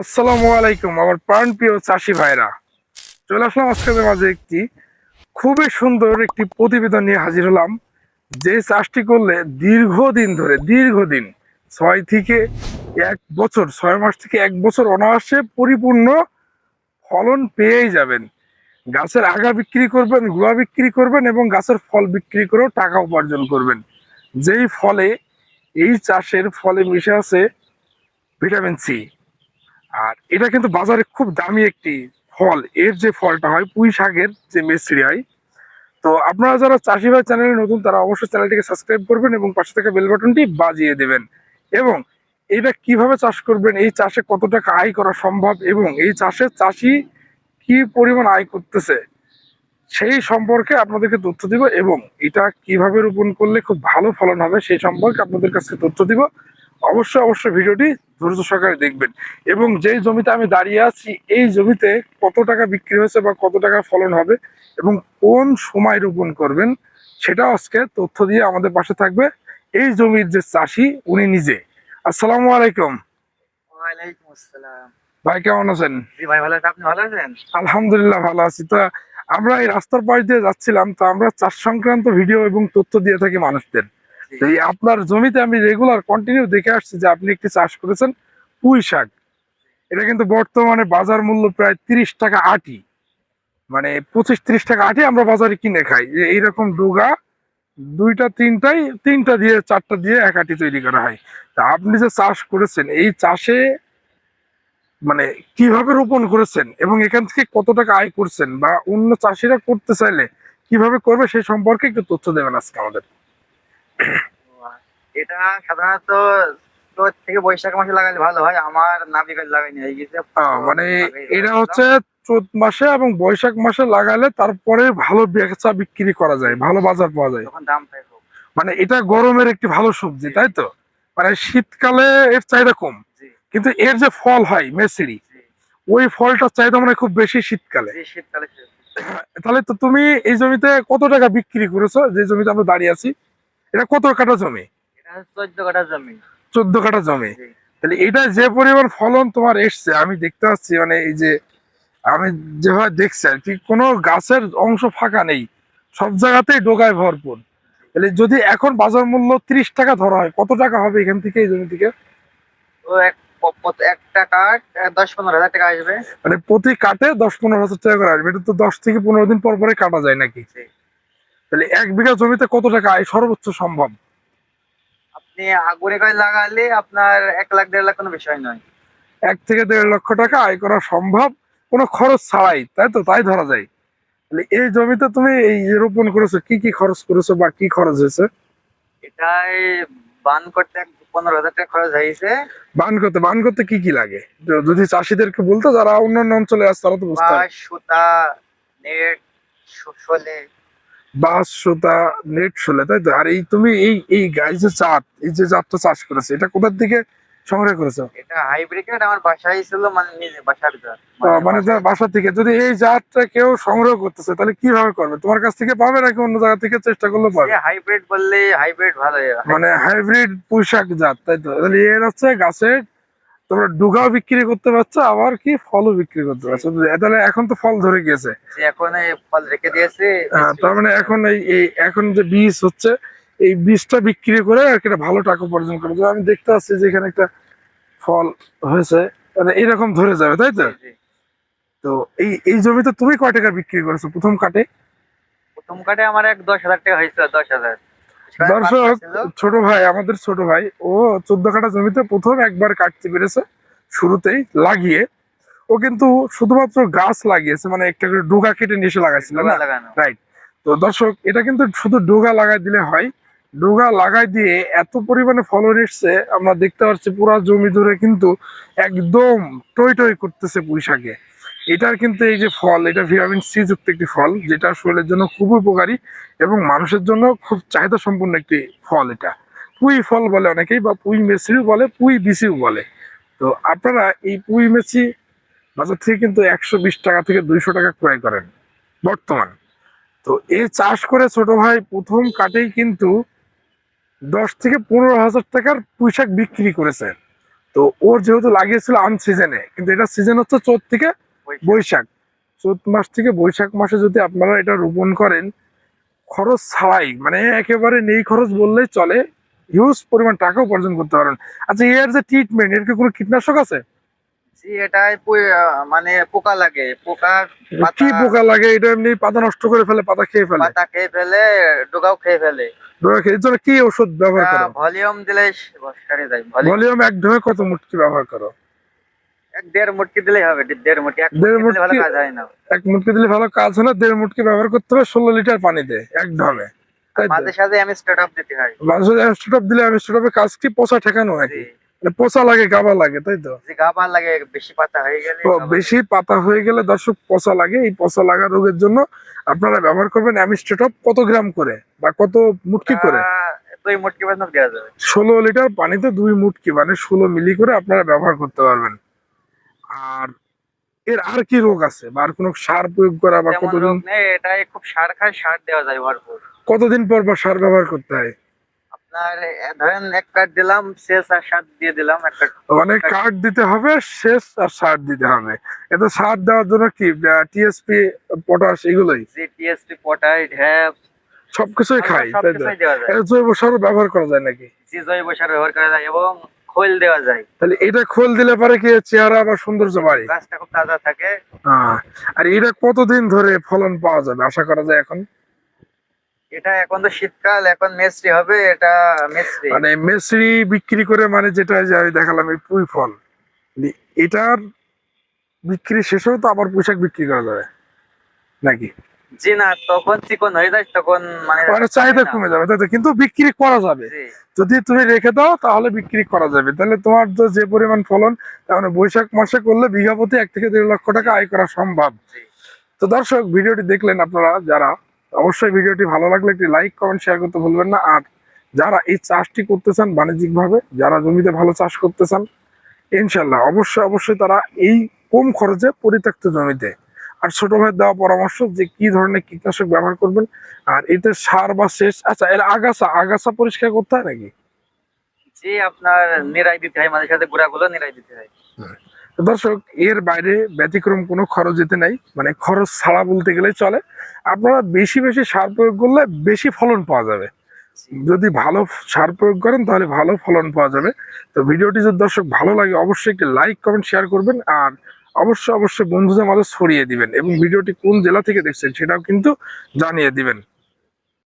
আসসালামু আলাইকুম, আমার প্রাণ প্রিয় চাষি ভাইরা। চলে আসলাম আজকের মাঝে একটি খুবই সুন্দর একটি প্রতিবেদন নিয়ে হাজির হলাম, যে চাষটি করলে দীর্ঘদিন ধরে, দীর্ঘদিন, ছয় থেকে এক বছর, ছয় মাস থেকে এক বছর অনায়াসে পরিপূর্ণ ফলন পেয়েই যাবেন। গাছের আগা বিক্রি করবেন গুড়া বিক্রি করবেন এবং গাছের ফল বিক্রি করেও টাকা উপার্জন করবেন। যেই ফলে এই চাষের ফলে মিশে আছে ভিটামিন সি। আর এটা কিন্তু বাজারে খুব দামি একটি ফল। এর যে ফলটা হয় পুঁই শাকের যে মিস্ত্রি হয়। তো আপনারা যারা চাষি ভাই চ্যানেলে নতুন, তারা অবশ্যই চ্যানেলটিকে সাবস্ক্রাইব করবেন এবং পাশে থাকা বেল বাটনটি বাজিয়ে দেবেন। এবং এটা কীভাবে চাষ করবেন, এই চাষে কত টাকা আয় করা সম্ভব এবং এই চাষে চাষি কি পরিমাণ আয় করতেছে, সেই সম্পর্কে আপনাদেরকে তথ্য দিব এবং এটা কীভাবে রোপণ করলে খুব ভালো ফলন হবে সেই সম্পর্কে আপনাদের কাছে তথ্য দিব। অবশ্যই অবশ্যই ভিডিওটি ধৈর্য সহকারে দেখবেন। এবং যেই জমিতে আমি দাঁড়িয়ে আছি এই জমিতে কত টাকা বিক্রি হয়েছে বা কত টাকা ফলন হবে এবং কোন সময় রোপণ করবেন সেটা আজকে তথ্য দিয়ে আমাদের পাশে থাকবে এই জমির যে চাষি উনি নিজে। আসসালামু আলাইকুম। ভাই কেমন আছেন? আলহামদুলিল্লাহ ভালো আছি। তো আমরা এই রাস্তার পাশ দিয়ে যাচ্ছিলাম তো আমরা চাষ সংক্রান্ত ভিডিও এবং তথ্য দিয়ে থাকি মানুষদের। এই আপনার জমিতে আমি রেগুলার কন্টিনিউ দেখে আসছি যে আপনি একটি চাষ করেছেন পুঁই শাক। এটা কিন্তু বর্তমানে বাজার মূল্য প্রায় তিরিশ টাকা আটি। মানে পঁচিশ তিরিশ টাকা আটি আমরা বাজারে কিনে খাই। যে এইরকম ডোগা দুইটা, তিনটাই, তিনটা দিয়ে, চারটা দিয়ে এক আটি তৈরি করা হয়। তা আপনি যে চাষ করেছেন, এই চাষে মানে কীভাবে রোপণ করেছেন এবং এখান থেকে কত টাকা আয় করছেন বা অন্য চাষিরা করতে চাইলে কীভাবে করবে সেই সম্পর্কে একটু তথ্য দেবেন আজকে আমাদের। এটা সাধারণত চৈত থেকে বৈশাখ মাসে লাগালে ভালো হয় আমার লাগাইনি হয়ে গেছে মানে এটা হচ্ছে চৈত মাসে এবং বৈশাখ মাসে লাগালে তারপরে ভালো বেচা বিক্রি করা যায় ভালো বাজার পাওয়া যায়। তখন দাম মানে এটা গরমের একটি ভালো সবজি তাই তো? মানে শীতকালে এর চাহিদা কম কিন্তু এর যে ফল হয় মেসিরি ওই ফলটার চাহিদা মানে খুব বেশি শীতকালে। শীতকালে তাহলে তো তুমি এই জমিতে কত টাকা বিক্রি করেছ? যে জমিতে আমরা দাঁড়িয়ে আছি এটা কত কাঠা জমি? চোদ্দ কাঠা জমি। চোদ্দ কাঠা জমি। তাহলে এটা যে পরিমাণ ফলন তোমার এসছে আমি দেখতে পাচ্ছি মানে এই যে আমি যেভাবে দেখছি আর কি কোনো গাছের অংশ ফাঁকা নেই। সব জায়গাতেই ডোকায় ভরপুর। তাহলে যদি এখন বাজার মূল্য ত্রিশ টাকা ধরা হয় কত টাকা হবে এখান থেকে এই জমি থেকে? এক প- প- একটা দশ পনেরো হাজার টাকা আসবে। মানে প্রতি কাটে দশ পনেরো হাজার টাকা করে আসবে। এটা তো দশ থেকে পনেরো দিন পর পরে কাটা যায় নাকি। তাহলে এক বিঘা জমিতে কত টাকা আয়? সর্বোচ্চ সম্ভব। আপনি আগুনে গাছ লাগালে আপনার এক লাখ দেড় লাখ কোনো বিষয় নয়। এক থেকে দেড় লক্ষ টাকা আয় করা সম্ভব। কোনো খরচ ছাড়াই তাই তো? তাই ধরা যায়। তাহলে এই জমিতে তুমি এই রোপণ করেছ কি কি খরচ করেছ বা কি খরচ হয়েছে? এটাই বান করতে পনেরো হাজার টাকা খরচ হয়েছে। বান করতে বান করতে কি কি লাগে? যদি চাষিদেরকে বলতো যারা অন্যান্য অঞ্চলে আছে তারা তো বুঝতে সুতা নেট শোলে। বাঁশ সুতা নেট শুলে তাই তো? আর এই তুমি এই এই গাছ যে চাট এই যে জাতটা চাষ করেছে এটা কোথার দিকে সংগ্রহ করেছ? এটা হাইব্রিড আমার বাসায় ছিল মানে নিজে বাসার জাত। মানে বাসা থেকে। যদি এই জাতটা কেউ সংগ্রহ করতেছে তাহলে কীভাবে করবে? তোমার কাছ থেকে পাবে নাকি অন্য জায়গা থেকে চেষ্টা করলে পাবে? হাইব্রিড বললে হাইব্রিড ভালো মানে হাইব্রিড পুঁইশাক জাত তাই তো? তাহলে এর হচ্ছে গাছের তোমরা ডুগাও বিক্রি করতে পারছ আবার কি ফলও বিক্রি করতে পারছ। তাহলে এখন তো ফল ধরে গেছে এখন ফল রেখে দিয়েছে আহ, তার মানে এখন এই এখন যে বীজ হচ্ছে এই বীজটা বিক্রি করে আর কি একটা ভালো টাকা উপার্জন করে। আমি দেখতে পাচ্ছি যে এখানে একটা ফল হয়েছে মানে এরকম ধরে যাবে তাই তো। তো এই এই জমিতে তুমি কয় টাকা বিক্রি করেছ? প্রথম কাটে? প্রথম কাটে আমার এক দশ হাজার টাকা হয়েছিল দশ হাজার। দর্শক ছোট ভাই আমাদের ছোট ভাই ও চোদ্দ কাঠা জমিতে প্রথম একবার কাটতে পেরেছে শুরুতেই লাগিয়ে। ও কিন্তু শুধুমাত্র গাছ লাগিয়েছে মানে একটা করে ডোগা কেটে নিয়ে এসে লাগাইছিল না? রাইট তো দর্শক এটা কিন্তু শুধু ডোগা লাগাই দিলে হয়। ডোগা লাগাই দিয়ে এত পরিমাণে ফলন এসছে আমরা দেখতে পাচ্ছি পুরো জমি ধরে কিন্তু একদম টই টই করতেছে পুঁইশাকে এটার কিন্তু এই যে ফল, এটা ভিটামিন সি যুক্ত একটি ফল, যেটা শরীরের জন্য খুব উপকারী এবং মানুষের জন্য খুব চাহিদা সম্পন্ন একটি ফল এটা। পুঁই ফল বলে অনেকেই বা পুঁই মেসিও বলে, পুঁই বিসিও বলে। তো আপনারা এই পুঁই মেসি বাজার থেকে কিন্তু একশো বিশ টাকা থেকে দুইশো টাকা ক্রয় করেন, বর্তমান। তো এই চাষ করে ছোট ভাই প্রথম কাটেই কিন্তু দশ থেকে পনেরো হাজার টাকার পুঁইশাক বিক্রি করেছে। তো ওর যেহেতু লাগিয়েছিল আন সিজনে কিন্তু এটা সিজন হচ্ছে চোদ্দ থেকে বৈশাখ। চৈত মাস থেকে বৈশাখ মাসে যদি আপনারা এটা রোপণ করেন খরচ ছাড়াই মানে একেবারে নেই খরচ বললেই চলে হিউজ পরিমাণ টাকা উপার্জন করতে পারেন আচ্ছা এর যে ট্রিটমেন্ট এর কি কোনো কীটনাশক আছে? জি এটাই মানে পোকা লাগে। পোকা কি পোকা লাগে? এটা এমনি পাতা নষ্ট করে ফেলে পাতা খেয়ে ফেলে? পাতা খেয়ে ফেলে ডোগাও খেয়ে ফেলে। ডোরা খেয়ে জন্য কি ওষুধ ব্যবহার করো? ভলিউম দিলে সারে যায় ভলিউম। ভলিউম এক ঢোয়ে কত মুটকি ব্যবহার করো? এক দেড় মুটকি দিলেই হবে দেড় মুটকি এক দেড় মুটকি দিলে ভালো কাজ হয় না। এক মুটকি দিলে ভালো কাজ হয় না দেড় মুটকি ব্যবহার করতে হবে ষোলো লিটার পানিতে এক ঢমে মাঝে সাথে আমি স্টার্ট আপ দিতে হয়। মানুষের স্টোভ দিলে আমি স্টোভে কাজ কি? পচা ঠেকানো নাকি? জি। মানে পচা লাগে গাবা লাগে তাই তো? লাগে বেশি পাতা হয়ে গেলে বেশি পাতা হয়ে গেলে দর্শক পচা লাগে এই পচা লাগা রোগের জন্য আপনারা ব্যবহার করবেন কত গ্রাম করে বা কত মুটকি করে? দুই মুটকি পর্যন্ত দেওয়া যাবে। ষোলো লিটার পানিতে দুই মুটকি মানে ষোলো মিলি করে আপনারা ব্যবহার করতে পারবেন। আর এর আর কি রোগ আছে? বা আর কোনো সার প্রয়োগ করা বা কতদিন এটাই খুব সার খায় সার দেওয়া যায় ভরপুর। কতদিন পর পর সার ব্যবহার করতে হয়? আপনার ধরেন এক কাঠ দিলাম শেষ আর সার দিয়ে দিলাম এক কাঠ মানে কাঠ দিতে হবে শেষ আর সার দিতে হবে। এতে সার দেওয়ার জন্য কি টিএসপি পটাশ এগুলোই? জি টিএসপি ঢ্যাপ সবকিছুই খাই এটা জৈব সারও ব্যবহার করা যায় নাকি? জি জৈব সার ব্যবহার করা যায় এবং খোল দেওয়া যায়। তাহলে এটা খোল দিলে পারে কি চেহারা বা সৌন্দর্য বাড়ে। গাছটা খুব তাজা থাকে। আর এটা কতদিন ধরে ফলন পাওয়া যাবে? আশা করা যায় এখন? এটা এখন তো শীতকাল এখন মেসরি হবে এটা মেসরি। মানে মেসরি বিক্রি করে মানে যেটা যে আমি দেখালাম এই পুঁই ফল। এটার বিক্রি শেষ হয়ে তো আবার পোশাক বিক্রি করা যাবে। নাকি? জি না তখন চিকন হয়ে যায় তখন মানে মানে চাহিদা কমে যাবে তাই কিন্তু বিক্রি করা যাবে। যদি তুমি রেখে দাও তাহলে বিক্রি করা যাবে। তাহলে তোমার তো যে পরিমাণ ফলন তার মানে বৈশাখ মাসে করলে বিঘা প্রতি এক থেকে দেড় লক্ষ টাকা আয় করা সম্ভব। তো দর্শক ভিডিওটি দেখলেন আপনারা যারা অবশ্যই ভিডিওটি ভালো লাগলে একটি লাইক কমেন্ট শেয়ার করতে ভুলবেন না। আর যারা এই চাষটি করতে চান বাণিজ্যিক ভাবে যারা জমিতে ভালো চাষ করতে চান ইনশাল্লাহ অবশ্যই অবশ্যই তারা এই কম খরচে পরিত্যক্ত জমিতে আর ছোট ভাইয়ের দেওয়া পরামর্শ যে কি ধরনের কীটনাশক ব্যবহার করবেন আর এতে সার বা শেষ আচ্ছা এর আগাছা আগাছা পরিষ্কার করতে হয় নাকি? জি আপনার নিরাই দিতে হয় মাঝে সাথে গুঁড়াগুলো নিরাই দিতে হয়। দর্শক এর বাইরে ব্যতিক্রম কোনো খরচ যেতে নাই মানে খরচ ছাড়া বলতে গেলে চলে। আপনারা বেশি বেশি সার প্রয়োগ করলে বেশি ফলন পাওয়া যাবে। যদি ভালো সার প্রয়োগ করেন তাহলে ভালো ফলন পাওয়া যাবে। তো ভিডিওটি যদি দর্শক ভালো লাগে অবশ্যই একটি লাইক কমেন্ট শেয়ার করবেন। আর অবশ্যই অবশ্যই বন্ধুদের মাঝে ছড়িয়ে দিবেন এবং ভিডিওটি কোন জেলা থেকে দেখছেন সেটাও কিন্তু জানিয়ে দিবেন।